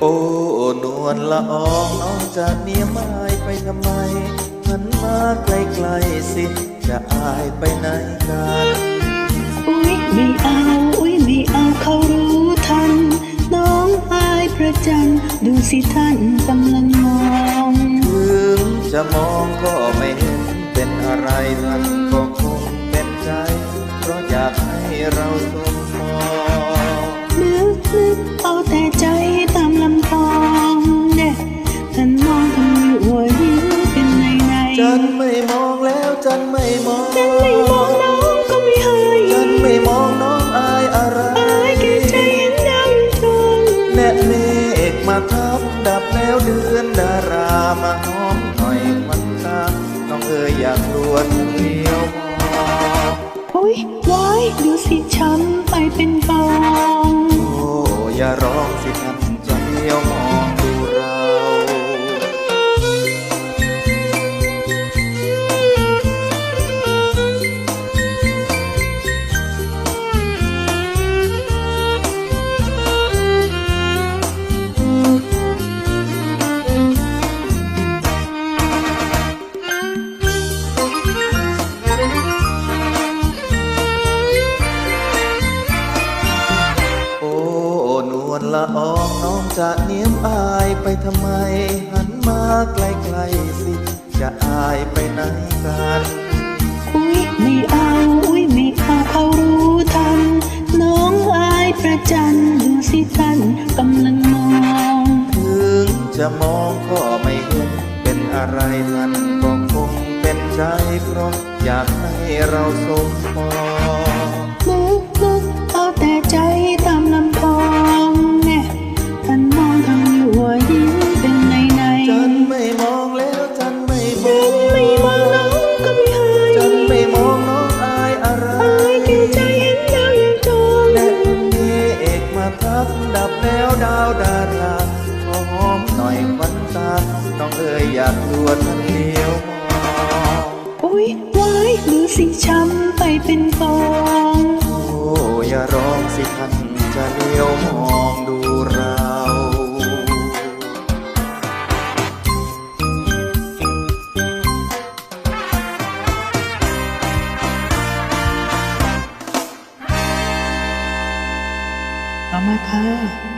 โอ้นวลละอองน้องจะเนียมายไปทำไมมันมาไกลๆสิ จะอายไปไหนกันอุ้ยไม่เอาอุ้ยไม่เอาเขารู้ทัน น้องอายประจันดูสิท่านกำลังมองถึงจะมองก็ไม่เห็นเป็นอะไรท่านก็คงเป็นใจ เพราะอยากให้เราสว แล้วเดือนดารามาหอมหน่อยควันตาน้องเอ๋ยอยากรวนเลี้ยวมองอุ๊ยว้ายดูสิช้ำไปเป็นฟองโอ้อย่าร้องสิ ลละอองน้องจะเนียมอายไปทำไม หันมาใกล้ๆสิ จะอายไปไหนกันอุ๊ยไม่เอาอุ๊ยไม่เอาเขารู้ทัน น้องอายประจันดูสิท่านกำลังมองถึงจะมองก็ไม่เห็น เป็นอะไรท่านก็คงเป็นใจเพราะอยากให้เราสมปอง มาทับดับแล้วดาวดาราขอหอมหน่อยควันตาน้องเอ๋ยอยากรวนเลี้ยวมองอุ๊ยว้ายดูสิช้ำไปเป็นฟอง โอ้อย่าร้องสิท่านจะเลี้ยวมองดู เอามาค่ะ